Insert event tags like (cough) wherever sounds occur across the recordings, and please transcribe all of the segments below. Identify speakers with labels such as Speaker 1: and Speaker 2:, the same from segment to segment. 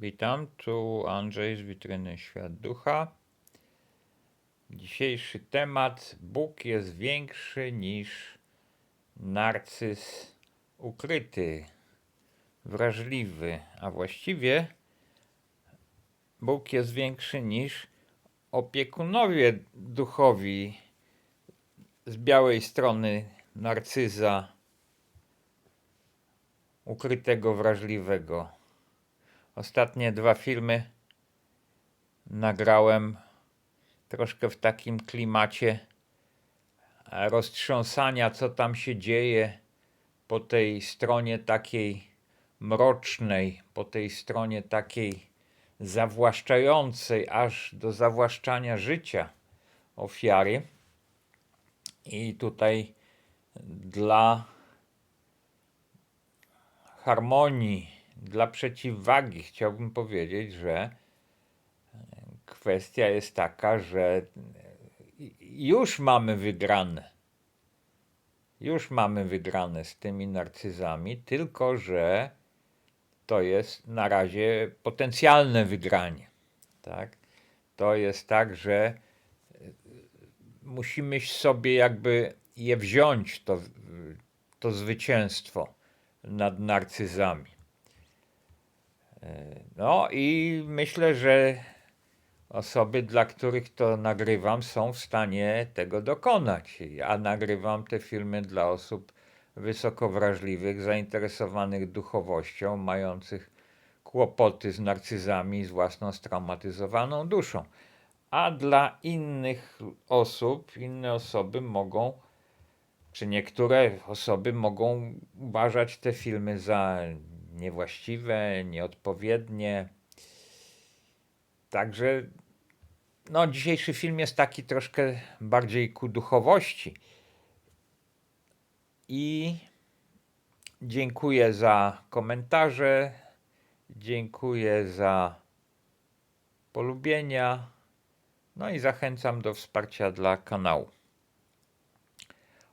Speaker 1: Witam, tu Andrzej z witryny Świat Ducha. Dzisiejszy temat: Bóg jest większy niż narcyz ukryty, wrażliwy, a właściwie Bóg jest większy niż opiekunowie duchowi z białej strony narcyza ukrytego, wrażliwego. Ostatnie dwa filmy nagrałem troszkę w takim klimacie roztrząsania, co tam się dzieje po tej stronie takiej mrocznej, po tej stronie takiej zawłaszczającej, aż do zawłaszczania życia ofiary. I tutaj dla harmonii, dla przeciwwagi chciałbym powiedzieć, że kwestia jest taka, że już mamy wygrane. Już mamy wygrane z tymi narcyzami, tylko że to jest na razie potencjalne wygranie. Tak? To jest tak, że musimy sobie jakby je wziąć, to, to zwycięstwo nad narcyzami. No i myślę, że osoby, dla których to nagrywam, są w stanie tego dokonać. Ja nagrywam te filmy dla osób wysoko wrażliwych, zainteresowanych duchowością, mających kłopoty z narcyzami, z własną straumatyzowaną duszą. A dla innych osób, inne osoby mogą, czy niektóre osoby mogą uważać te filmy za niewłaściwe, nieodpowiednie. Także no, dzisiejszy film jest taki troszkę bardziej ku duchowości. I dziękuję za komentarze, dziękuję za polubienia, no i zachęcam do wsparcia dla kanału.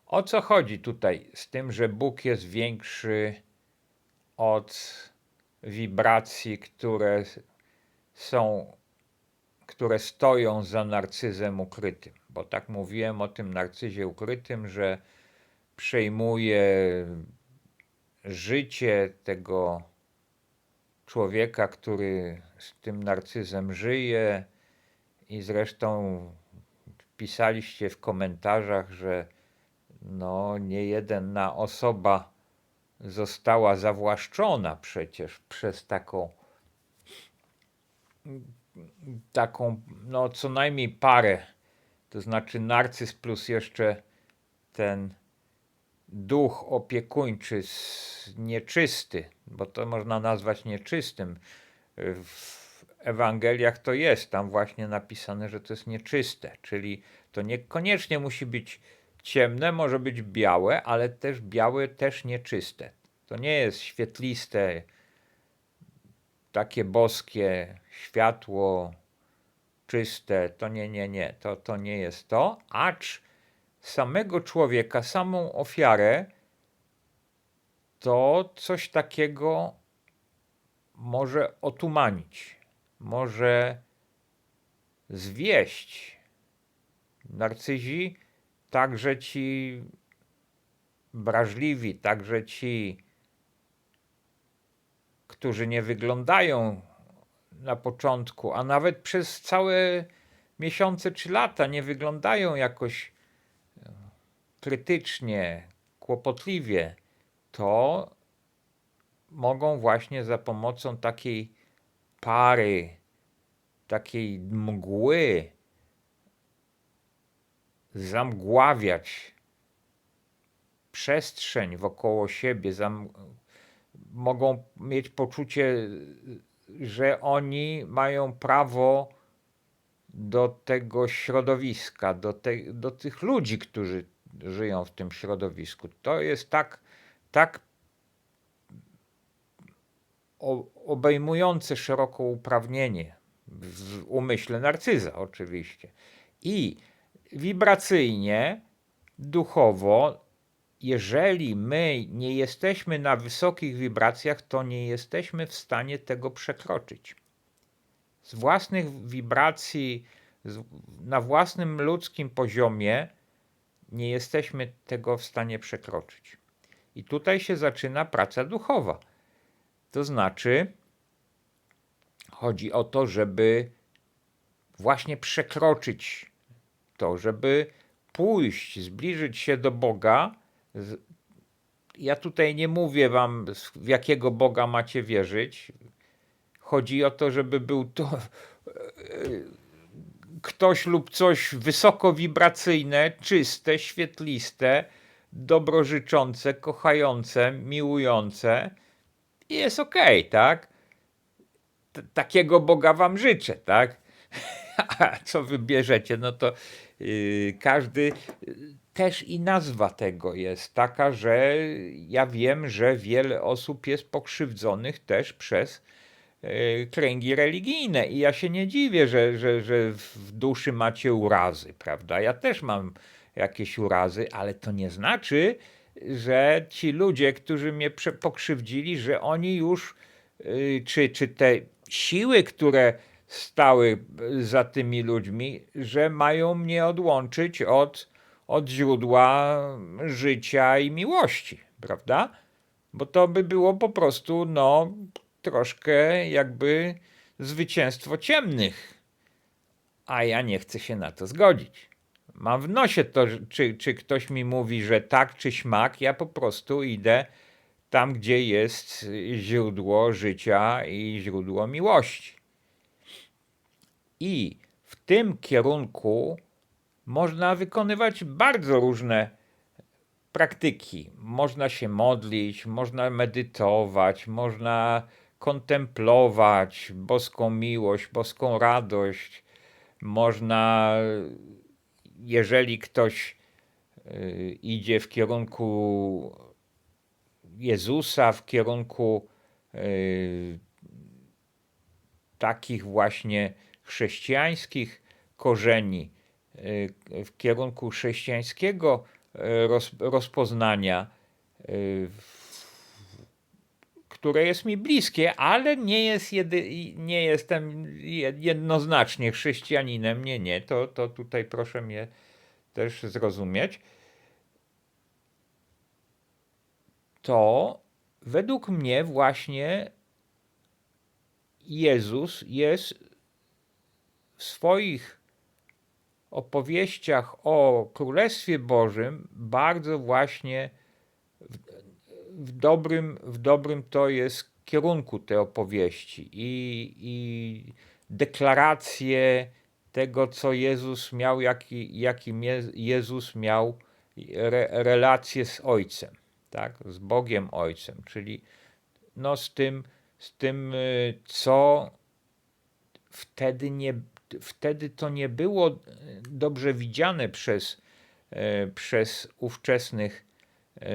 Speaker 1: O co chodzi tutaj z tym, że Bóg jest większy od wibracji, które są, które stoją za narcyzem ukrytym. Bo tak mówiłem o tym narcyzie ukrytym, że przejmuje życie tego człowieka, który z tym narcyzem żyje. I zresztą pisaliście w komentarzach, że no, nie jedna osoba została zawłaszczona przecież przez taką taką, no co najmniej parę, to znaczy narcyz plus jeszcze ten duch opiekuńczy, nieczysty, bo to można nazwać nieczystym. W Ewangeliach to jest tam właśnie napisane, że to jest nieczyste, czyli to niekoniecznie musi być ciemne, może być białe, ale też białe, też nieczyste. To nie jest świetliste, takie boskie światło, czyste. To nie, nie, nie. To, to nie jest to. Acz samego człowieka, samą ofiarę, to coś takiego może otumanić, może zwieść. Narcyzi także ci wrażliwi, także ci, którzy nie wyglądają na początku, a nawet przez całe miesiące czy lata nie wyglądają jakoś e, krytycznie, kłopotliwie, to mogą właśnie za pomocą takiej pary, takiej mgły, zamgławiać przestrzeń wokoło siebie, zam, mogą mieć poczucie, że oni mają prawo do tego środowiska, do, te, do tych ludzi, którzy żyją w tym środowisku. To jest tak, tak obejmujące szeroko uprawnienie w umyśle narcyza oczywiście. I wibracyjnie, duchowo jeżeli my nie jesteśmy na wysokich wibracjach, to nie jesteśmy w stanie tego przekroczyć. Z własnych wibracji, na własnym ludzkim poziomie, nie jesteśmy tego w stanie przekroczyć. I tutaj się zaczyna praca duchowa. To znaczy, chodzi o to, żeby właśnie przekroczyć to, żeby pójść, zbliżyć się do Boga. Ja tutaj nie mówię wam, w jakiego Boga macie wierzyć. Chodzi o to, żeby był to ktoś lub coś wysoko wibracyjne, czyste, świetliste, dobrożyczące, kochające, miłujące. I jest okej, okay, tak? T takiego Boga wam życzę, tak? (laughs) A co wybierzecie, no to każdy też i nazwa tego jest taka, że ja wiem, że wiele osób jest pokrzywdzonych też przez yy, kręgi religijne i ja się nie dziwię, że, że, że w duszy macie urazy, prawda? Ja też mam jakieś urazy, ale to nie znaczy, że ci ludzie, którzy mnie pokrzywdzili, że oni już, czy, czy te siły, które stały za tymi ludźmi, że mają mnie odłączyć od, od źródła życia i miłości, prawda? Bo to by było po prostu, no, troszkę jakby zwycięstwo ciemnych. A ja nie chcę się na to zgodzić. Mam w nosie to, czy, czy ktoś mi mówi, że tak czy śmak, ja po prostu idę tam, gdzie jest źródło życia i źródło miłości. I w tym kierunku można wykonywać bardzo różne praktyki. Można się modlić, można medytować, można kontemplować boską miłość, boską radość. Można, jeżeli ktoś y, idzie w kierunku Jezusa, w kierunku y, takich właśnie chrześcijańskich korzeni, y, w kierunku chrześcijańskiego y, rozpoznania, y, które jest mi bliskie, ale nie, jest jedy, nie jestem jednoznacznie chrześcijaninem. Nie, nie, to, to tutaj proszę mnie też zrozumieć. To według mnie właśnie Jezus jest w swoich opowieściach o Królestwie Bożym bardzo właśnie w, w, dobrym, w dobrym to jest kierunku te opowieści i, i deklaracje tego, co Jezus miał, jaki, jakim Jezus miał re, relacje z Ojcem, tak? z Bogiem Ojcem, czyli no z tym, z tym, y, co wtedy nie, wtedy to nie było e, dobrze widziane przez, e, przez ówczesnych, e,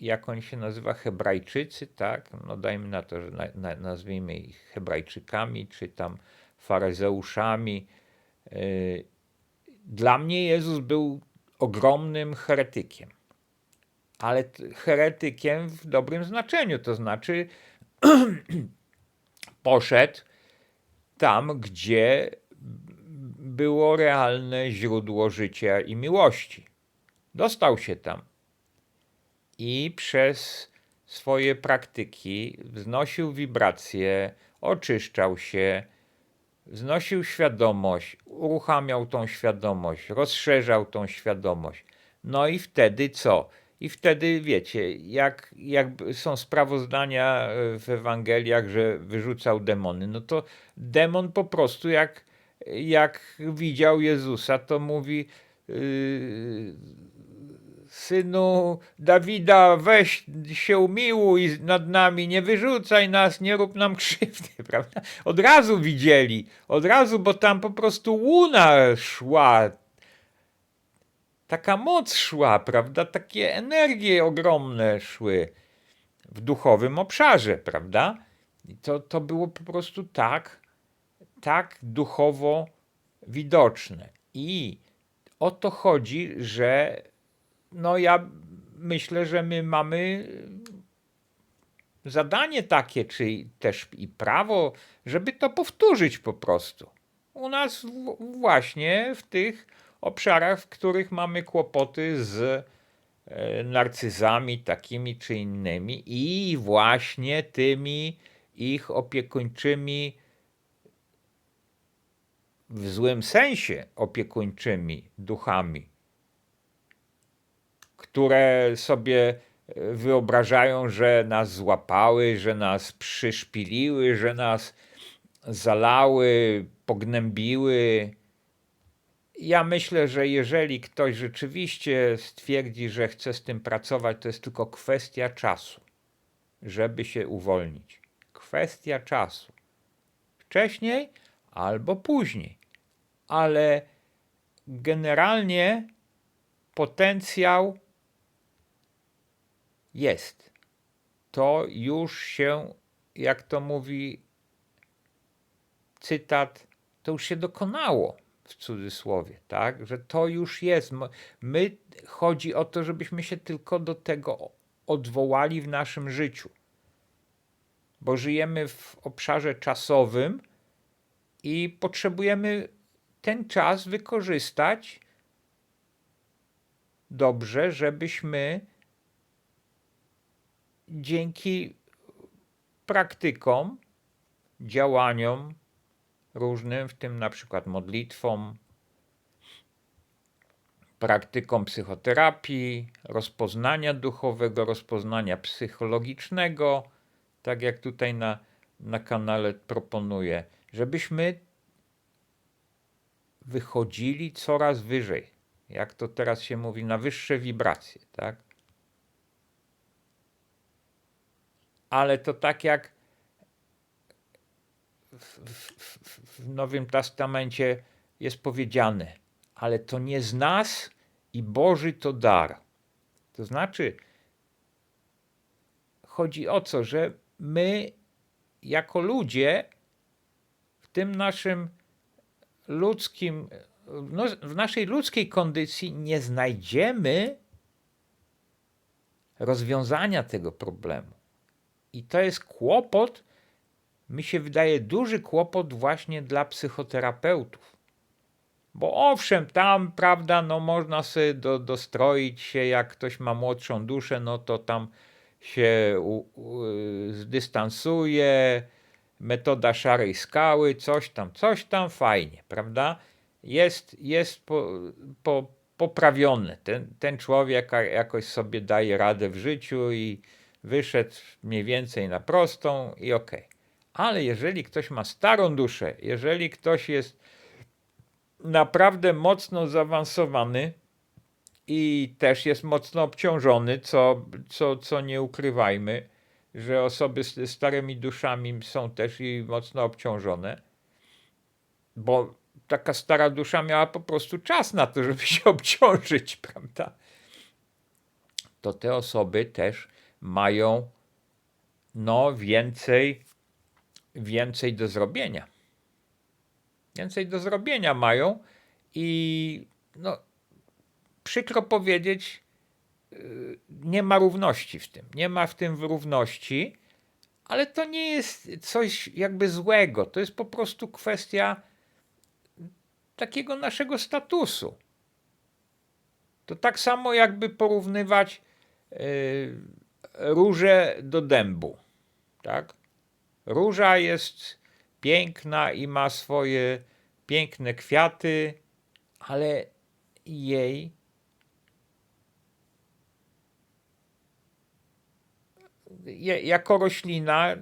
Speaker 1: jak oni się nazywa, Hebrajczycy, tak? No dajmy na to, że na, na, nazwijmy ich Hebrajczykami, czy tam faryzeuszami. Dla mnie Jezus był ogromnym heretykiem, ale heretykiem w dobrym znaczeniu, to znaczy (clears throat) poszedł tam, gdzie było realne źródło życia i miłości. Dostał się tam i przez swoje praktyki wznosił wibracje, oczyszczał się, wznosił świadomość, uruchamiał tą świadomość, rozszerzał tą świadomość. No i wtedy co? I wtedy wiecie, jak, jak są sprawozdania e, w Ewangeliach, że wyrzucał demony, no to demon po prostu jak, jak widział Jezusa, to mówi yy, synu Dawida, weź się umiłuj nad nami, nie wyrzucaj nas, nie rób nam krzywdy, (laughs) prawda? Od razu widzieli, od razu, bo tam po prostu łuna szła, taka moc szła, prawda? Takie energie ogromne szły w duchowym obszarze, prawda? I to, to było po prostu tak, tak duchowo widoczne. I o to chodzi, że no ja myślę, że my mamy zadanie takie, czy też i prawo, żeby to powtórzyć po prostu. U nas właśnie w tych obszarach, w których mamy kłopoty z e, narcyzami takimi czy innymi i właśnie tymi ich opiekuńczymi w złym sensie opiekuńczymi duchami, które sobie e, wyobrażają, że nas złapały, że nas przyszpiliły, że nas zalały, pognębiły. Ja myślę, że jeżeli ktoś rzeczywiście stwierdzi, że chce z tym pracować, to jest tylko kwestia czasu, żeby się uwolnić. Kwestia czasu. Wcześniej albo później. Ale generalnie potencjał jest. To już się, jak to mówi cytat, to już się dokonało w cudzysłowie, tak? Że to już jest. My chodzi o to, żebyśmy się tylko do tego odwołali w naszym życiu. Bo żyjemy w obszarze czasowym i potrzebujemy ten czas wykorzystać dobrze, żebyśmy dzięki praktykom, działaniom różnym, w tym na przykład modlitwom, praktykom psychoterapii, rozpoznania duchowego, rozpoznania psychologicznego, tak jak tutaj na, na kanale proponuję, żebyśmy wychodzili coraz wyżej, jak to teraz się mówi, na wyższe wibracje, tak? Ale to tak jak w, Nowym Testamencie jest powiedziane, ale to nie z nas i Boży to dar. To znaczy, chodzi o co, że my jako ludzie w tym naszym ludzkim, no, w naszej ludzkiej kondycji nie znajdziemy rozwiązania tego problemu. I to jest kłopot, mi się wydaje duży kłopot właśnie dla psychoterapeutów. Bo owszem, tam, prawda, no można sobie do, dostroić się, jak ktoś ma młodszą duszę, no to tam się u, u, zdystansuje, metoda szarej skały, coś tam, coś tam, fajnie, prawda? Jest, jest po, po, poprawiony. Ten, ten człowiek jakoś sobie daje radę w życiu i wyszedł mniej więcej na prostą i okej. Okay. Ale jeżeli ktoś ma starą duszę, jeżeli ktoś jest naprawdę mocno zaawansowany i też jest mocno obciążony, co, co, co nie ukrywajmy, że osoby z starymi duszami są też i mocno obciążone, bo taka stara dusza miała po prostu czas na to, żeby się (laughs) obciążyć, prawda? To te osoby też mają no więcej więcej do zrobienia. Więcej do zrobienia mają i no, przykro powiedzieć, y, nie ma równości w tym. Nie ma w tym równości, ale to nie jest coś jakby złego. To jest po prostu kwestia takiego naszego statusu. To tak samo jakby porównywać yy, róże do dębu. Tak? Róża jest piękna i ma swoje piękne kwiaty, ale jej jako roślina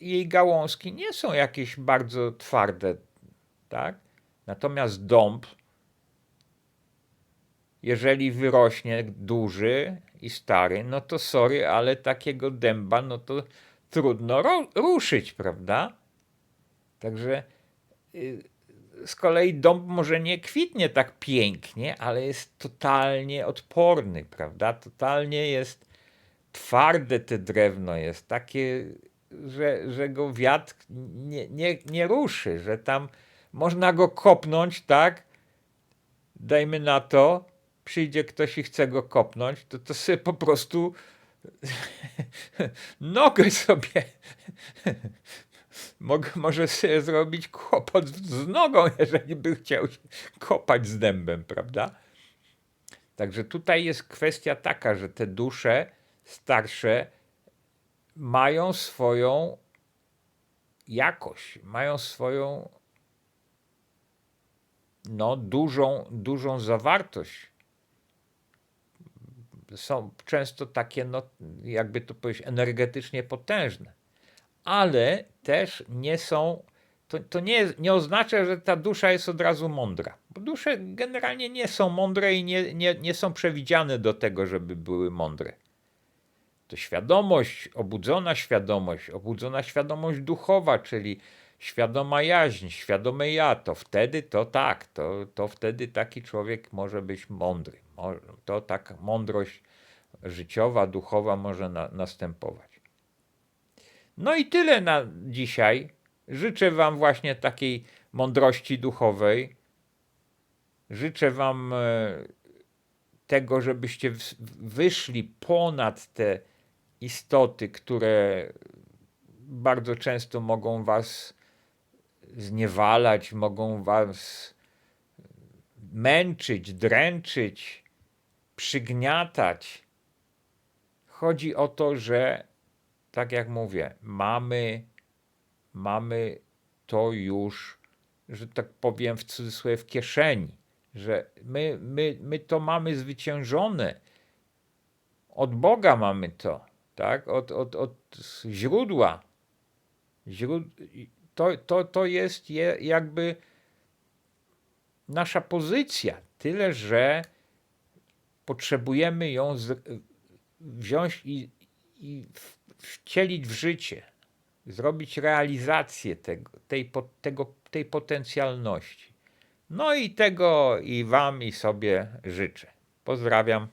Speaker 1: jej gałązki nie są jakieś bardzo twarde, tak? Natomiast dąb, jeżeli wyrośnie duży i stary, no to sorry, ale takiego dęba, no to trudno ruszyć, prawda? Także y, z kolei dąb może nie kwitnie tak pięknie, ale jest totalnie odporny, prawda? Totalnie jest twarde te drewno jest, takie, że, że go wiatr nie, nie, nie ruszy, że tam można go kopnąć, tak? Dajmy na to, przyjdzie ktoś i chce go kopnąć, to to sobie po prostu (laughs) nogę sobie (laughs) Mogę, może sobie zrobić kłopot z nogą, jeżeli by chciał się kopać z dębem, prawda? Także tutaj jest kwestia taka, że te dusze starsze mają swoją jakość, mają swoją no, dużą, dużą zawartość. Są często takie, no, jakby to powiedzieć, energetycznie potężne, ale też nie są. To, to nie, nie oznacza, że ta dusza jest od razu mądra, bo dusze generalnie nie są mądre i nie, nie, nie są przewidziane do tego, żeby były mądre. To świadomość, obudzona świadomość, obudzona świadomość duchowa, czyli świadoma jaźń, świadome ja, to wtedy to tak, to, to wtedy taki człowiek może być mądry. To tak mądrość życiowa, duchowa może na, następować. No i tyle na dzisiaj. Życzę Wam właśnie takiej mądrości duchowej. Życzę Wam e, tego, żebyście wyszli ponad te istoty, które bardzo często mogą Was zniewalać, mogą Was męczyć, dręczyć, przygniatać. Chodzi o to, że tak jak mówię, mamy, mamy to już, że tak powiem w cudzysłowie, w kieszeni, że my, my, my to mamy zwyciężone. Od Boga mamy to, tak? Od, od, od źródła. Źród... To, to, to jest je, jakby nasza pozycja. Tyle, że potrzebujemy ją z, wziąć i, i wcielić w życie, zrobić realizację tego, tej, tego, tej potencjalności. No i tego i Wam i sobie życzę. Pozdrawiam.